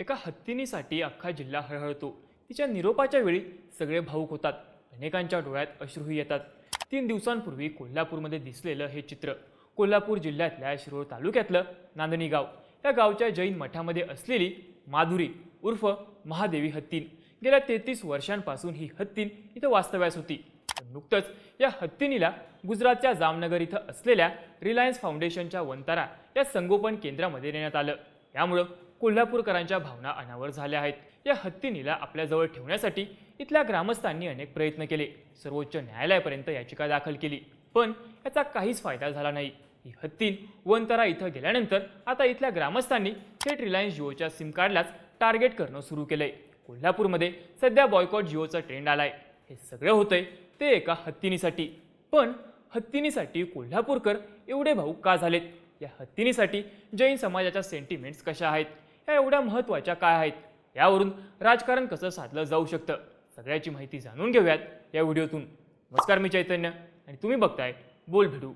एका हत्तीनीसाठी अख्खा जिल्हा हळहळतो. तिच्या निरोपाच्या वेळी सगळे भाऊक होतात. अनेकांच्या डोळ्यात अश्रूही येतात. तीन दिवसांपूर्वी कोल्हापूरमध्ये दिसलेलं हे चित्र कोल्हापूर जिल्ह्यातल्या शिरोळ तालुक्यातलं नांदणी गाव. या गावच्या जैन मठामध्ये असलेली माधुरी उर्फ महादेवी हत्तीन. गेल्या तेहतीस वर्षांपासून ही हत्तीन इथं वास्तव्यास होती. नुकतंच या हत्तीनीला गुजरातच्या जामनगर इथं असलेल्या रिलायन्स फाउंडेशनच्या वंतारा या संगोपन केंद्रामध्ये नेण्यात आलं. यामुळं कोल्हापूरकरांच्या भावना अनावर झाल्या आहेत. या हत्तीनीला आपल्याजवळ ठेवण्यासाठी इथल्या ग्रामस्थांनी अनेक प्रयत्न केले. सर्वोच्च न्यायालयापर्यंत याचिका दाखल केली. पण याचा काहीच फायदा झाला नाही. ही हत्तीन वनतरा इथं गेल्यानंतर आता इथल्या ग्रामस्थांनी थेट रिलायन्स जिओच्या सिम कार्डलाच टार्गेट करणं सुरू केलंय. कोल्हापूरमध्ये सध्या बॉयकॉट जिओचा ट्रेंड आलाय. हे सगळं होतंय ते एका हत्तीनीसाठी. पण हत्तीनीसाठी कोल्हापूरकर एवढे भाऊ का झालेत? या हत्तीनीसाठी जैन समाजाच्या सेंटिमेंट्स कशा आहेत? या एवढ्या महत्त्वाच्या काय आहेत? यावरून राजकारण कसं साधलं जाऊ शकतं? सगळ्याची माहिती जाणून घेऊयात या व्हिडिओतून. नमस्कार मी चैतन्य आणि तुम्ही बघताय बोल भिडू.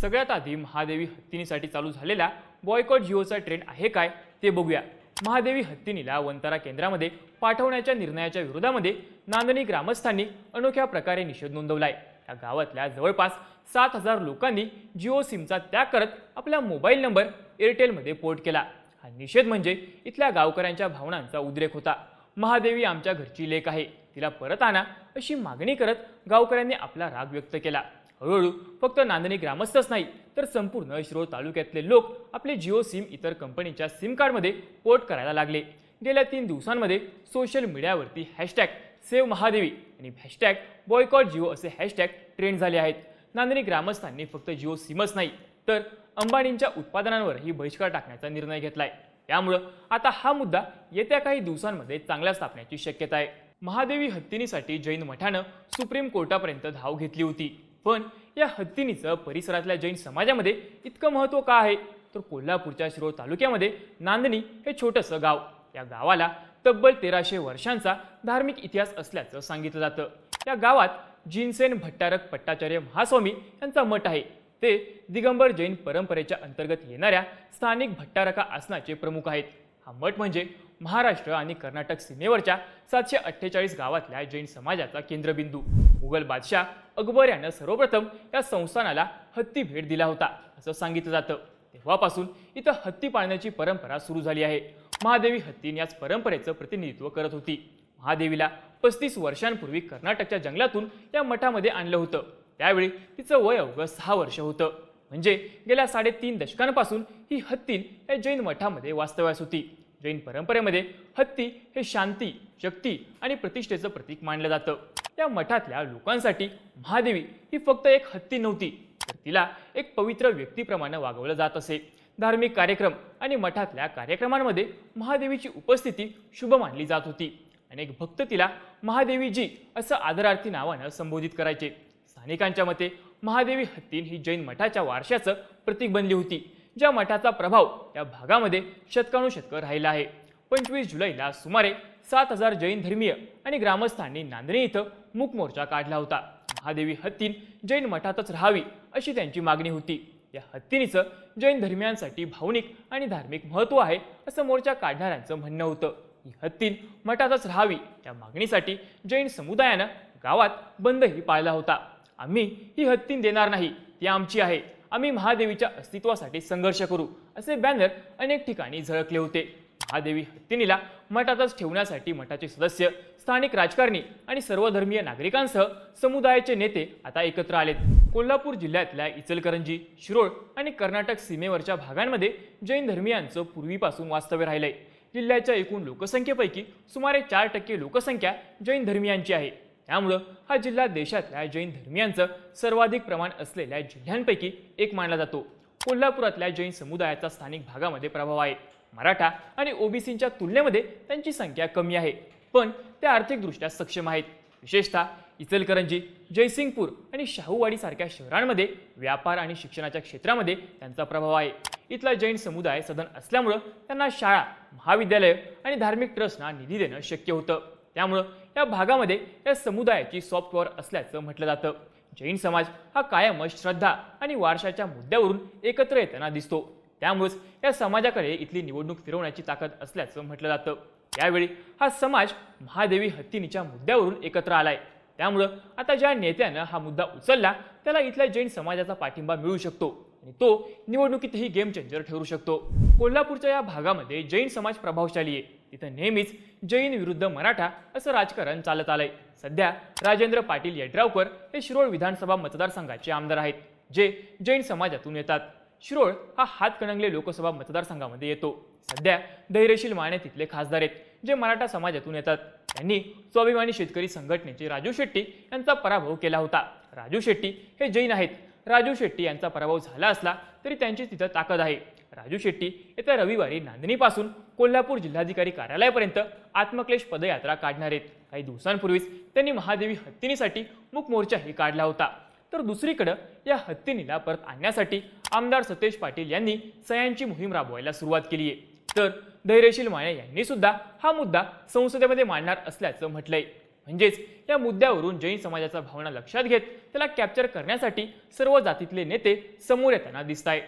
सगळ्यात आधी महादेवी हत्तीनीसाठी चालू झालेला बॉयकॉट जिओचा ट्रेंड आहे काय ते बघूया. महादेवी हत्तीनीला वंतारा केंद्रामध्ये पाठवण्याच्या निर्णयाच्या विरोधामध्ये नांदणी ग्रामस्थांनी अनोख्या प्रकारे निषेध नोंदवलाय. या गावातल्या जवळपास सात हजार लोकांनी जिओ सिमचा त्याग करत आपला मोबाईल नंबर एअरटेलमध्ये पोर्ट केला. हा निषेध म्हणजे इथल्या गावकऱ्यांच्या भावनांचा उद्रेक होता. महादेवी आमच्या घरची लेख आहे. तिला परत आणा अशी मागणी करत गावकऱ्यांनी आपला राग व्यक्त केला. हळूहळू फक्त नांदणी ग्रामस्थच नाही तर संपूर्ण शिरोळ तालुक्यातले लोक आपले जिओ सिम इतर कंपनीच्या सिम कार्डमध्ये पोर्ट करायला लागले. गेल्या तीन दिवसांमध्ये सोशल मीडियावरती हॅशटॅग सेव महादेवी आणि हॅशटॅग बॉयकॉट जिओ असे हॅशटॅग ट्रेंड झाले आहेत. नांदणी ग्रामस्थांनी फक्त जिओ सिमच नाही तर अंबानींच्या उत्पादनांवरही बहिष्कार टाकण्याचा निर्णय घेतलाय. त्यामुळं आता हा मुद्दा येत्या काही दिवसांमध्ये चांगल्या तापण्याची शक्यता आहे. महादेवी हत्तीनीसाठी जैन मठानं सुप्रीम कोर्टापर्यंत धाव घेतली होती. पण या हत्तीनीचं परिसरातल्या जैन समाजामध्ये इतकं महत्त्व का आहे? तर कोल्हापूरच्या शिरोळ तालुक्यामध्ये नांदणी हे छोटंसं गाव. या गावाला तब्बल तेराशे वर्षांचा धार्मिक इतिहास असल्याचं सांगितलं जातं. या गावात जिनसेन भट्टारक पट्टाचार्य महास्वामी यांचा मठ आहे. ते दिगंबर जैन परंपरेच्या अंतर्गत येणाऱ्या स्थानिक भट्टारका आसनाचे प्रमुख आहेत. हा मठ म्हणजे महाराष्ट्र आणि कर्नाटक सीमेवरच्या सातशे अठ्ठेचाळीस गावातल्या जैन समाजाचा केंद्रबिंदू. मुघल बादशाह अकबर यानं सर्वप्रथम या संस्थानाला हत्ती भेट दिला होता असं सांगितलं जातं. तेव्हापासून इथं हत्ती पाळण्याची परंपरा सुरू झाली आहे. महादेवी हत्तीन याच परंपरेचं प्रतिनिधित्व करत होती. महादेवीला पस्तीस वर्षांपूर्वी कर्नाटकच्या जंगलातून या मठामध्ये आणलं होतं. त्यावेळी तिचं वय अवघं सहा वर्ष होतं. म्हणजे गेल्या साडेतीन दशकांपासून ही हत्तीन या जैन मठामध्ये वास्तव्यास होती. जैन परंपरेमध्ये हत्ती हे शांती शक्ती आणि प्रतिष्ठेचं प्रतीक मानलं जातं. त्या मठातल्या लोकांसाठी महादेवी ही फक्त एक हत्ती नव्हती तर तिला एक पवित्र व्यक्तीप्रमाणे वागवलं जात असे. धार्मिक कार्यक्रम आणि मठातल्या कार्यक्रमांमध्ये महादेवीची उपस्थिती शुभ मानली जात होती. अनेक भक्त तिला महादेवीजी असं आदरार्थी नावानं संबोधित करायचे. स्थानिकांच्या मते महादेवी हत्तीन ही जैन मठाच्या वारशाचं प्रतीक बनली होती ज्या मठाचा प्रभाव या भागामध्ये शतकानुशतकं राहिला आहे. पंचवीस जुलैला सुमारे सात हजार जैन धर्मीय आणि ग्रामस्थांनी नांदणी इथं मूक मोर्चा काढला होता. महादेवी हत्तीन जैन मठातच राहावी अशी त्यांची मागणी होती. या हत्तीनीचं जैन धर्मियांसाठी भावनिक आणि धार्मिक महत्त्व आहे असं मोर्चा काढणाऱ्यांचं म्हणणं होतं. ही हत्तीन मठातच राहावी या मागणीसाठी जैन समुदायानं गावात बंदही पाळला होता. आम्ही ही हत्तीन देणार नाही ती आमची आहे. आम्ही महादेवीच्या अस्तित्वासाठी संघर्ष करू असे बॅनर अनेक ठिकाणी झळकले होते. महादेवी हत्तीनीला मठातच ठेवण्यासाठी मठाचे सदस्य स्थानिक राजकारणी आणि सर्वधर्मीय नागरिकांसह समुदायाचे नेते आता एकत्र आलेत. कोल्हापूर जिल्ह्यातल्या इचलकरंजी शिरोळ आणि कर्नाटक सीमेवरच्या भागांमध्ये जैन धर्मियांचं पूर्वीपासून वास्तव्य राहिलंय. जिल्ह्याच्या एकूण लोकसंख्येपैकी सुमारे चार टक्के लोकसंख्या जैन धर्मियांची आहे. त्यामुळं हा जिल्हा देशातल्या जैन धर्मियांचं सर्वाधिक प्रमाण असलेल्या जिल्ह्यांपैकी एक मानला जातो. कोल्हापुरातल्या जैन समुदायाचा स्थानिक भागामध्ये प्रभाव आहे. मराठा आणि ओबीसींच्या तुलनेमध्ये त्यांची संख्या कमी आहे. पण ते आर्थिकदृष्ट्या सक्षम आहेत. विशेषतः इचलकरंजी जयसिंगपूर आणि शाहूवाडी सारख्या शहरांमध्ये व्यापार आणि शिक्षणाच्या क्षेत्रामध्ये त्यांचा प्रभाव आहे. इथला जैन समुदाय सदन असल्यामुळं त्यांना शाळा महाविद्यालय आणि धार्मिक ट्रस्टना निधी देणं शक्य होतं. त्यामुळं या भागामध्ये या समुदायाची सॉफ्ट पॉवर असल्याचं म्हटलं जातं. जैन समाज हा कायमच श्रद्धा आणि वारशाच्या मुद्द्यावरून एकत्र येताना दिसतो. त्यामुळेच या समाजाकडे इथली निवडणूक फिरवण्याची ताकद असल्याचं म्हटलं जातं. यावेळी हा समाज महादेवी हत्तीनीच्या मुद्द्यावरून एकत्र आलाय. त्यामुळं आता ज्या नेत्यानं हा मुद्दा उचलला त्याला इथल्या जैन समाजाचा पाठिंबा मिळू शकतो आणि तो निवडणुकीतही गेम चेंजर ठरू शकतो. कोल्हापूरच्या या भागामध्ये जैन समाज प्रभावशाली आहे. तिथं नेहमीच जैन विरुद्ध मराठा असं राजकारण चालत आलंय. सध्या राजेंद्र पाटील यड्रावकर हे शिरोळ विधानसभा मतदारसंघाचे आमदार आहेत जे जैन समाजातून येतात. शिरोळ हा हातकणंगले लोकसभा मतदारसंघामध्ये येतो. सध्या धैर्यशील माने तिथले खासदार आहेत जे मराठा समाजातून येतात. त्यांनी स्वाभिमानी शेतकरी संघटनेचे राजू शेट्टी यांचा पराभव केला होता. राजू शेट्टी हे जैन आहेत. राजू शेट्टी यांचा पराभव झाला असला तरी त्यांची तिथं ताकद आहे. राजू शेट्टी येत्या रविवारी नांदणीपासून कोल्हापूर जिल्हाधिकारी कार्यालयापर्यंत आत्मक्लेश पदयात्रा काढणार आहेत. काही दिवसांपूर्वीच त्यांनी महादेवी हत्तीनीसाठी मूकमोर्चाही काढला होता. तर दुसरीकडं या हत्तीनीला परत आणण्यासाठी आमदार सतेज पाटील यांनी सह्यांची मोहीम राबवायला सुरुवात केली आहे तर धैर्यशील माने यांनी सुद्धा हा मुद्दा संसदेमध्ये मांडणार असल्याचं म्हटलंय. म्हणजेच या मुद्द्यावरून जैन समाजाचा भावना लक्षात घेत त्याला कॅप्चर करण्यासाठी सर्व जातीतले नेते समोर येताना दिसत आहे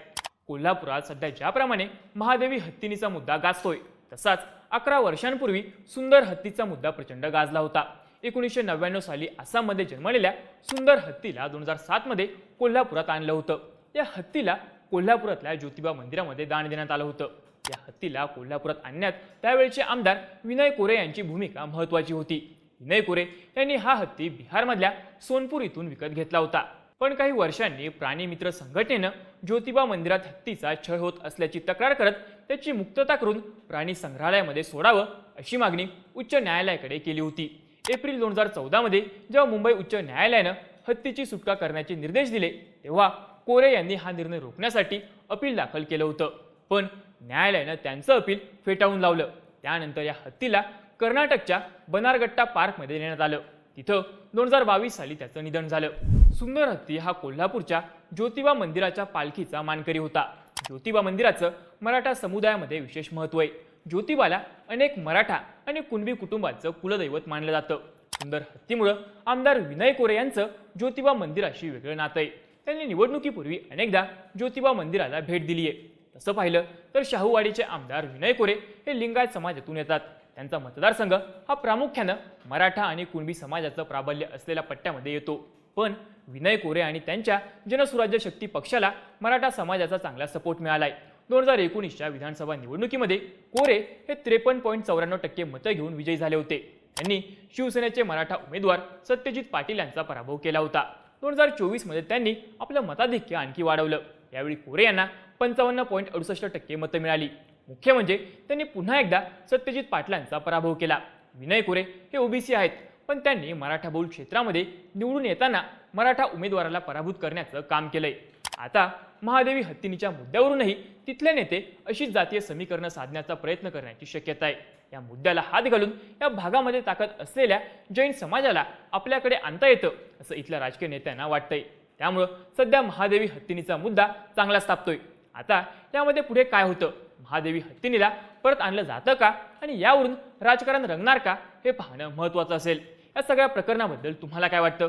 कोल्हापुरात सध्या ज्याप्रमाणे महादेवी हत्तीनीचा मुद्दा गाजतोय तसाच अकरा वर्षांपूर्वी सुंदर हत्तीचा मुद्दा प्रचंड गाजला होता. एकोणीसशे नव्याण्णव साली आसाममध्ये जन्मलेल्या सुंदर हत्तीला दोन हजार सातमध्ये कोल्हापुरात आणलं होतं. या हत्तीला कोल्हापुरातल्या ज्योतिबा मंदिरामध्ये दान देण्यात आलं होतं. या हत्तीला कोल्हापुरात आणण्यात त्यावेळचे आमदार विनय कोरे यांची भूमिका महत्वाची होती. विनय कोरे यांनी हा हत्ती बिहारमधल्या सोनपूर इथून विकत घेतला होता. पण काही वर्षांनी प्राणीमित्र संघटनेनं ज्योतिबा मंदिरात हत्तीचा छळ होत असल्याची तक्रार करत त्याची मुक्तता करून प्राणी संग्रहालयामध्ये सोडावं अशी मागणी उच्च न्यायालयाकडे केली होती. एप्रिल दोन हजार चौदामध्ये जेव्हा मुंबई उच्च न्यायालयानं हत्तीची सुटका करण्याचे निर्देश दिले तेव्हा कोरे यांनी हा निर्णय रोखण्यासाठी अपील दाखल केलं होतं. पण न्यायालयानं त्यांचं अपील फेटाळून लावलं. त्यानंतर या हत्तीला कर्नाटकच्या बनारगट्टा पार्कमध्ये नेण्यात आलं. तिथं दोन हजार बावीस साली त्याचं निधन झालं. सुंदर हत्ती हा कोल्हापूरच्या ज्योतिबा मंदिराच्या पालखीचा मानकरी होता. ज्योतिबा मंदिराचं मराठा समुदायामध्ये विशेष महत्त्व आहे. ज्योतिबाला अनेक मराठा आणि कुणबी कुटुंबाचं कुलदैवत मानलं जातं. सुंदर हत्तीमुळं आमदार विनय कोरे यांचं ज्योतिबा मंदिराशी वेगळं नातं आहे. त्यांनी निवडणुकीपूर्वी अनेकदा ज्योतिबा मंदिराला भेट दिली आहे. तसं पाहिलं तर शाहूवाडीचे आमदार विनय कोरे हे लिंगायत समाजातून येतात. त्यांचा मतदारसंघ हा प्रामुख्यानं मराठा आणि कुणबी समाजाचं प्राबल्य असलेल्या पट्ट्यामध्ये येतो. पण विनय कोरे आणि त्यांच्या जनसुराज्य शक्ती पक्षाला मराठा समाजाचा चांगला सपोर्ट मिळाला आहे दोन हजार एकोणीसच्या विधानसभा निवडणुकीमध्ये कोरे हे त्रेपन्न पॉईंट चौऱ्याण्णव टक्के मतं घेऊन विजयी झाले होते. त्यांनी शिवसेनेचे मराठा उमेदवार सत्यजित पाटील यांचा पराभव केला होता. दोन हजार चोवीसमध्ये त्यांनी आपलं मताधिक्य आणखी वाढवलं. यावेळी कोरे यांना पंचावन्न पॉईंट अडुसष्ट टक्के मतं मिळाली. मुख्य म्हणजे त्यांनी पुन्हा एकदा सत्यजित पाटलांचा पराभव केला. विनय कोरे हे ओबीसी आहेत पण त्यांनी मराठा बहुल क्षेत्रामध्ये निवडून येताना मराठा उमेदवाराला पराभूत करण्याचं काम केलंय. आता महादेवी हत्तीनीच्या मुद्द्यावरूनही तिथले नेते अशीच जातीय समीकरणं साधण्याचा प्रयत्न करण्याची शक्यता आहे. या मुद्द्याला हात घालून या भागामध्ये ताकद असलेल्या जैन समाजाला आपल्याकडे आणता येतं असं इथल्या राजकीय नेत्यांना वाटतंय. त्यामुळं सध्या महादेवी हत्तीनीचा मुद्दा चांगला स्थापतोय. आता यामध्ये पुढे काय होतं? महादेवी हत्तीनीला परत आणलं जातं का? आणि यावरून राजकारण रंगणार का? हे पाहणं महत्त्वाचं असेल. या सगळ्या प्रकरणाबद्दल तुम्हाला काय वाटतं?